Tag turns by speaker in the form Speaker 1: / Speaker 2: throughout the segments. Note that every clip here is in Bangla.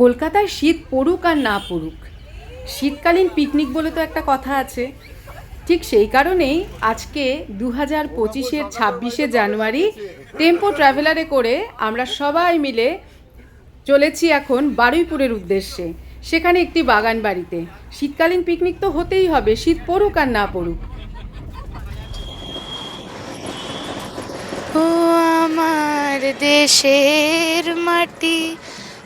Speaker 1: কলকাতায় শীত পড়ুক আর না পড়ুক। শীতকালীন পিকনিক বলে তো একটা কথা আছে। ঠিক সেই কারণেই আজকে দু হাজার পঁচিশের ছাব্বিশে জানুয়ারি টেম্পো ট্রাভেলারে করে আমরা সবাই মিলে চলেছি এখন বারুইপুরের উদ্দেশ্যে, সেখানে একটি বাগান বাড়িতে। শীতকালীন পিকনিক তো হতেই হবে, শীত পড়ুক আর না পড়ুক।
Speaker 2: ও আমার দেশের মাটি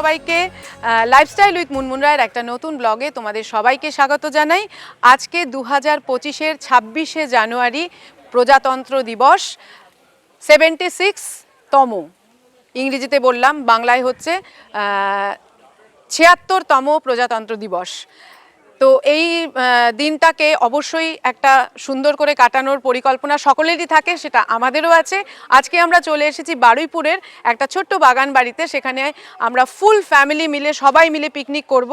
Speaker 1: সবাইকে লাইফস্টাইল উইথ মুনমুন রায়ের একটা নতুন ব্লগে তোমাদের সবাইকে স্বাগত জানাই। আজকে দু হাজার পঁচিশের ছাব্বিশে জানুয়ারি প্রজাতন্ত্র দিবস সেভেন্টি সিক্স তম। ইংরেজিতে বললাম, বাংলায় হচ্ছে ছিয়াত্তরতম প্রজাতন্ত্র দিবস। তো এই দিনটাকে অবশ্যই একটা সুন্দর করে কাটানোর পরিকল্পনা সকলেরই থাকে, সেটা আমাদেরও আছে। আজকে আমরা চলে এসেছি বারুইপুরের একটা ছোট্ট বাগান বাড়িতে, সেখানে আমরা ফুল ফ্যামিলি মিলে সবাই মিলে পিকনিক করব।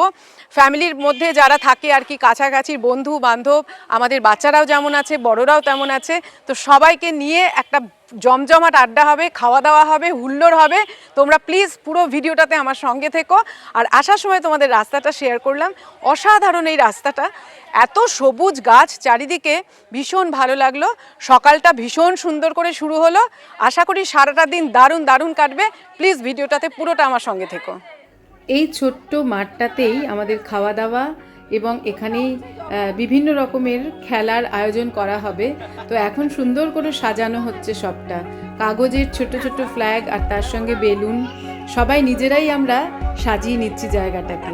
Speaker 1: ফ্যামিলির মধ্যে যারা থাকে আর কি, কাছাকাছি বন্ধু বান্ধব আমাদের বাচ্চারাও যেমন আছে, বড়রাও তেমন আছে, তো সবাইকে নিয়ে একটা জমজমাট আড্ডা হবে খাওয়া দাওয়া হবে, হুল্লোড় হবে। তোমরা প্লিজ পুরো ভিডিওটাতে আমার সঙ্গে থেকো। আর আসার সময় তোমাদের রাস্তাটা শেয়ার করলাম। অসাধারণ এই রাস্তাটা। এত সবুজ গাছ, চারিদিকে ভীষণ ভালো লাগল। সকালটা ভীষণ সুন্দর করে শুরু হলো। আশা করি সারাটা দিন দারুণ দারুণ কাটবে। প্লিজ ভিডিওটাতে পুরোটা আমার সঙ্গে থেকো। এই ছোট্ট মাঠটাতেই আমাদের খাওয়া দাওয়া এবং এখানেই বিভিন্ন রকমের খেলার আয়োজন করা হবে। তো এখন সুন্দর করে সাজানো হচ্ছে সবটা। কাগজের ছোট ছোট ফ্ল্যাগ আর তার সঙ্গে বেলুন, সবাই নিজেরাই আমরা সাজিয়ে নিচ্ছি জায়গাটাকে।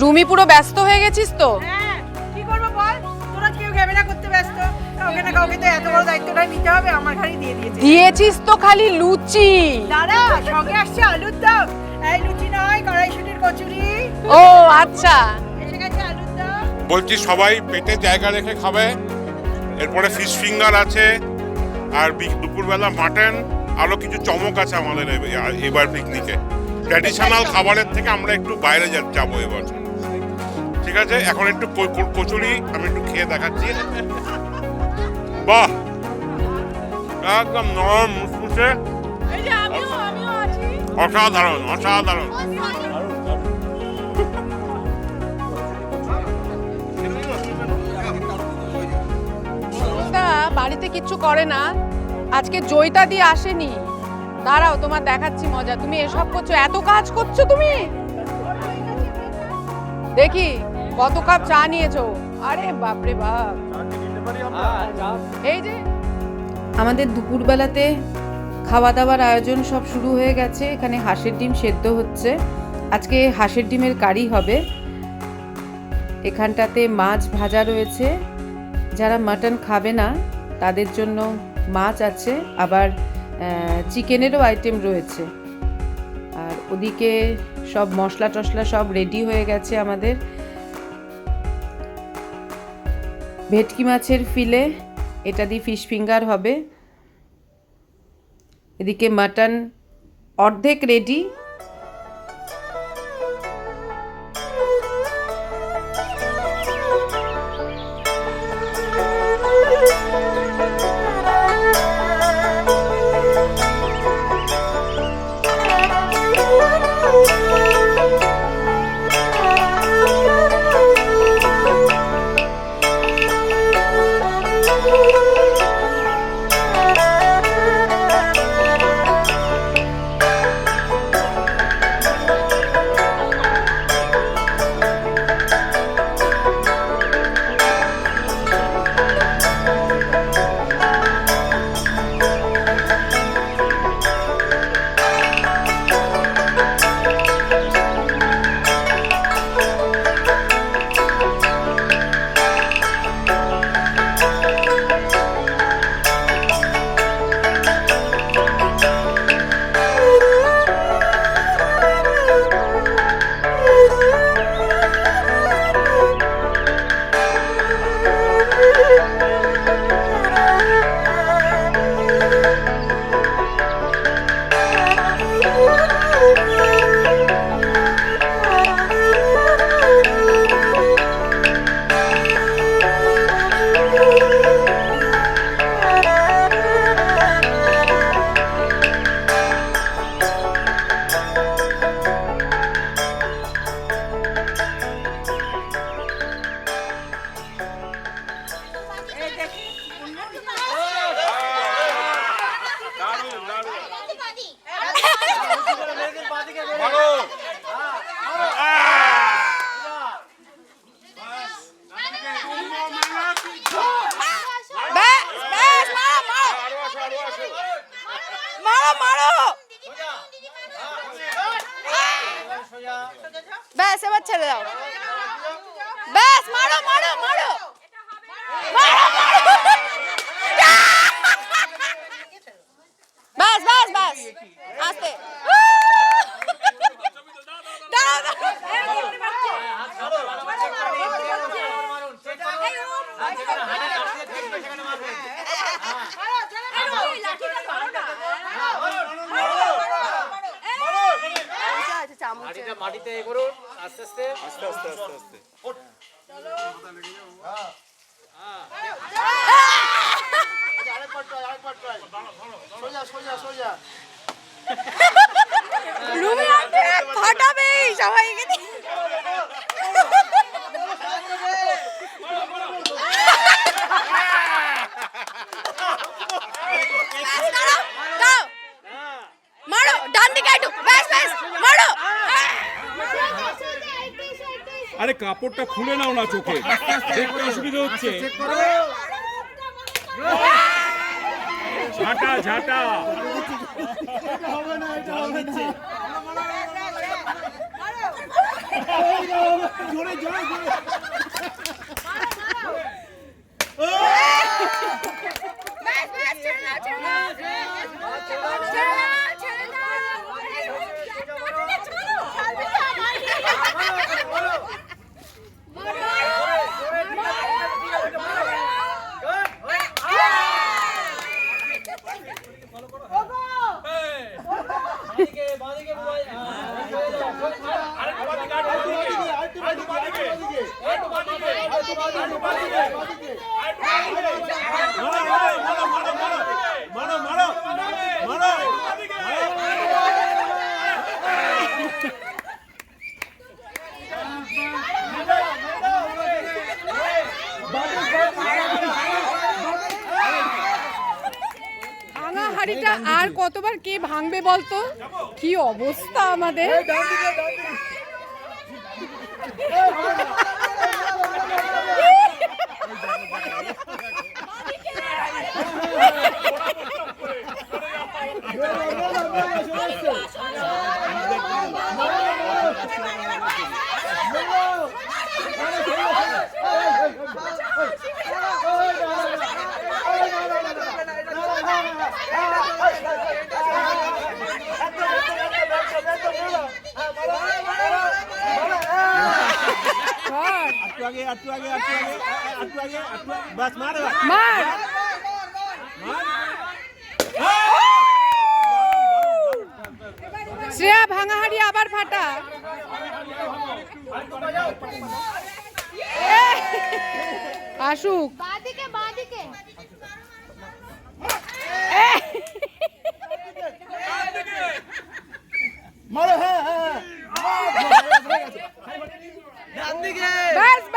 Speaker 1: রুমি পুরো ব্যস্ত হয়ে গেছিস তো?
Speaker 3: হ্যাঁ কি করব বল? তোরা কেউ ক্যামেরা করতে ব্যস্ত। কাউকে না কাউকে তো এত বড় দায়িত্বটা নিতে হবে আমার ঘাড়ি দিয়ে দিয়েছে।
Speaker 1: দিয়েছিস তো খালি লুচি।
Speaker 3: দাদা সঙ্গে আসছে আলুর দম। এই লুচি নয় কড়াইশুটির কচুরি।
Speaker 1: ও আচ্ছা।
Speaker 3: এসে গেছে আলুর দম।
Speaker 4: বলছি সবাই পেটে জায়গা রেখে খাবে। এরপরে ফিশ ফিঙ্গার আছে আর দুপুরবেলা মাটন আরও কিছু চমক আছে আমাদের এবার পিকনিকে ট্র্যাডিশনাল খাবারের থেকে আমরা একটু বাইরে যাব এবার ঠিক আছে? এখন একটু কচুরি আমি একটু খেয়ে দেখাচ্ছি। বাহ! একদম নরম মুসমুসে। অসাধারণ অসাধারণ।
Speaker 1: বাড়িতে কিচ্ছু করে না। আজকে জয়টা দিয়ে আসেনি। দাঁড়াও তোমার দেখাচ্ছি মজা। তুমি এসব করছ? এত কাজ করছ তুমি? দেখি। কত কাপ চা নিয়েছো? আরে বাপরে বাপ। এই যে আমাদের দুপুরবেলাতে খাওয়া দাওয়ার আয়োজন সব শুরু হয়ে গেছে। এখানে হাঁসের ডিম সেদ্ধ হচ্ছে। আজকে হাঁসের ডিমের কারি হবে। এখানটাতে মাছ ভাজা রয়েছে। যারা মাটন খাবে না তাদের জন্য মাছ আছে। আবার চিকেনেরও আইটেম রয়েছে। আর ওদিকে সব মশলা টশলা সব রেডি হয়ে গেছে আমাদের। ভেটকি মাছের ফিলে এটা দিয়ে ফিশ ফিঙ্গার হবে। এদিকে মাটন অর্ধেক রেডি
Speaker 5: ব্যাস এবার ছেড়ে দাও ব্যাস মারো মারো মারো মারো, মারো। ব্যাস ব্যাস ব্যাস আস্তে দাঁড়াও, দাঁড়াও।
Speaker 6: মাটিটা মাটিতে এ করুন আস্তে আস্তে। আস্তে আস্তে আস্তে আস্তে।
Speaker 5: রুমি ফাটাবে সবাইকে। মারো ডান দিকে একটু ব্যাস ব্যাস মারো।
Speaker 7: আরে কাপড়টা খুলে নাও না চোখে দেখতে অসুবিধা হচ্ছে ঝাঁটা ঝাঁটা
Speaker 1: কতবার কে ভাঙবে বলতো? কি অবস্থা আমাদের? মার শ্রেয়া ভাঙা হাড়ি আবার ফাটা আসুক
Speaker 2: বাঁদিকে বাঁদিকে
Speaker 1: ব্যাস ব্যাস ব্যাস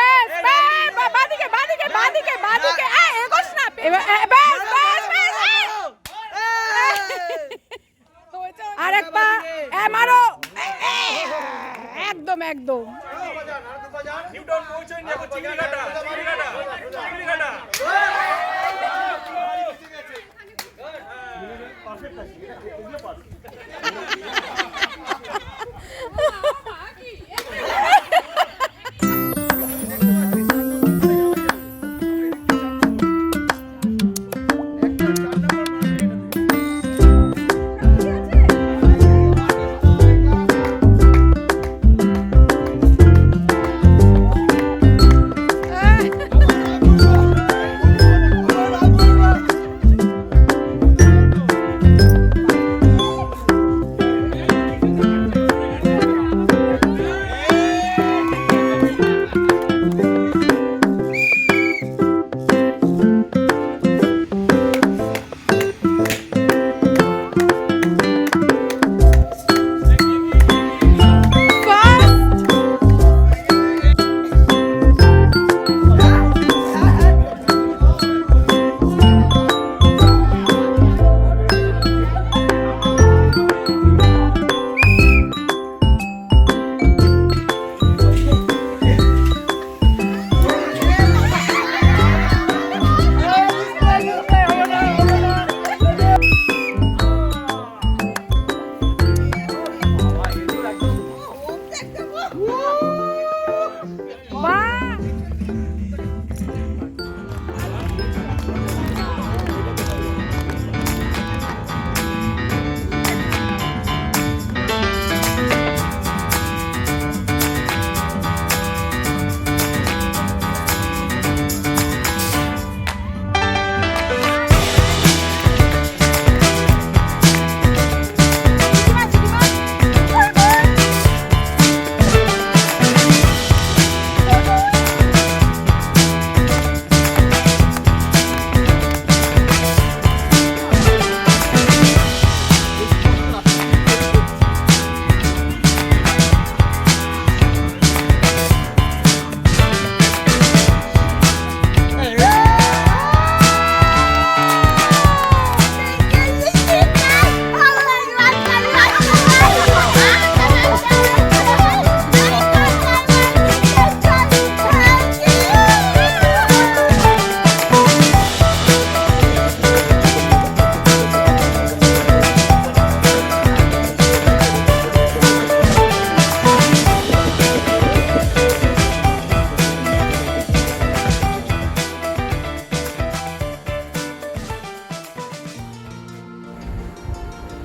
Speaker 1: এবার, ব্যাস ব্যাস ব্যাস এ। আরেক পা এ মারো এ, এ, একদম একদম
Speaker 7: নিউটন পৌঁছায়নি এখন চিংড়ি কাটা চিংড়ি কাটা চিংড়ি কাটা
Speaker 1: এ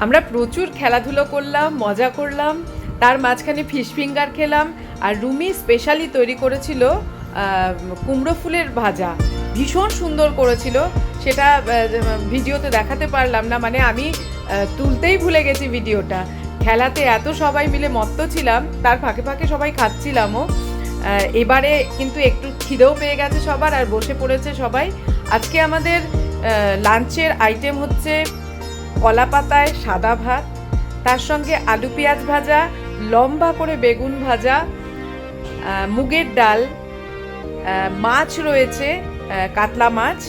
Speaker 1: আমরা প্রচুর খেলাধুলো করলাম, মজা করলাম, তার মাঝখানে ফিশ ফিঙ্গার খেলাম, আর রুমি স্পেশালি তৈরি করেছিল কুমড়ো ফুলের ভাজা। ভীষণ সুন্দর করেছিল, সেটা ভিডিওতে দেখাতে পারলাম না মানে আমি তুলতেই ভুলে গেছি ভিডিওটা। খেলাতে এত সবাই মিলে মত্ত ছিলাম, তার ফাঁকে ফাঁকে সবাই খাচ্ছিলামও। এবারে কিন্তু একটু খিদেও পেয়ে গেছে সবার, আর বসে পড়েছে সবাই। আজকে আমাদের লাঞ্চের আইটেম হচ্ছে কলা পাতায় সাদা ভাত, তার সঙ্গে আলু পেঁয়াজ ভাজা, লম্বা করে বেগুন ভাজা মুগের ডাল মাছ রয়েছে কাতলা মাছ,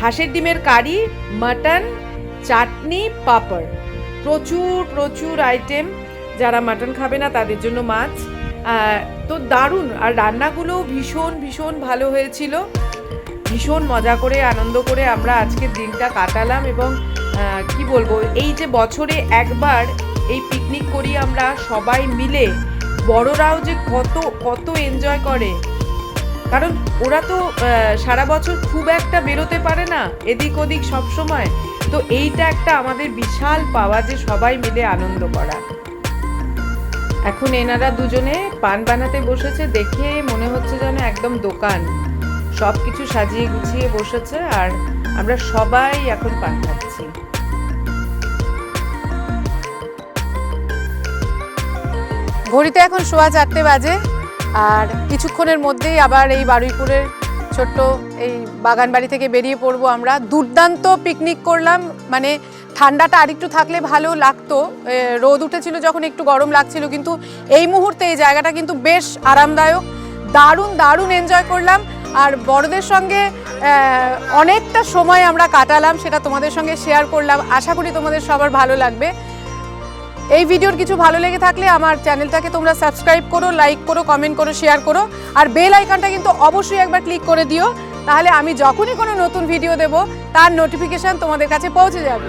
Speaker 1: হাঁসের ডিমের কারি, মাটন, চাটনি, পাপড়। প্রচুর প্রচুর আইটেম যারা মাটন খাবে না, তাদের জন্য মাছ। তো দারুণ, আর রান্নাগুলো ভীষণ ভীষণ ভালো হয়েছিল। ভীষণ মজা করে, আনন্দ করে আমরা আজকের দিনটা কাটালাম এবং কি বলব, এই যে বছরে একবার এই পিকনিক করি আমরা সবাই মিলে, বড়রাও যে কত কত এনজয় করে। কারণ ওরা তো সারা বছর খুব একটা বেরোতে পারে না, এদিক ওদিক সব সময়। তো এইটা একটা আমাদের বিশাল পাওয়া যে সবাই মিলে আনন্দ করা। এখন এনারা দুজনে পান বানাতে বসেছে, দেখে মনে হচ্ছে যেন একদম দোকান। সব কিছু সাজিয়ে গুছিয়ে বসেছে, আর আমরা সবাই এখন পান খাচ্ছি। ঘড়িতে এখন সোয়া চারটে বাজে, আর কিছুক্ষণের মধ্যেই আবার এই বারুইপুরের ছোট্ট এই বাগান বাড়ি থেকে বেরিয়ে পড়ব আমরা। দুর্দান্ত পিকনিক করলাম মানে ঠান্ডাটা আরেকটু থাকলে ভালো লাগতো। রোদ উঠেছিল যখন একটু গরম লাগছিল, কিন্তু এই মুহূর্তে এই জায়গাটা কিন্তু বেশ আরামদায়ক। দারুণ দারুণ এনজয় করলাম, আর বড়দের সঙ্গে অনেকটা সময় আমরা কাটালাম, সেটা তোমাদের সঙ্গে শেয়ার করলাম। আশা করি তোমাদের সবার ভালো লাগবে। এই ভিডিওর কিছু ভালো লেগে থাকলে আমার চ্যানেলটাকে তোমরা সাবস্ক্রাইব করো লাইক করো কমেন্ট করো শেয়ার করো। আর বেল আইকনটা কিন্তু অবশ্যই একবার ক্লিক করে দিও, তাহলে আমি যখনই কোনো নতুন ভিডিও দেব, তার নোটিফিকেশান তোমাদের কাছে পৌঁছে যাবে।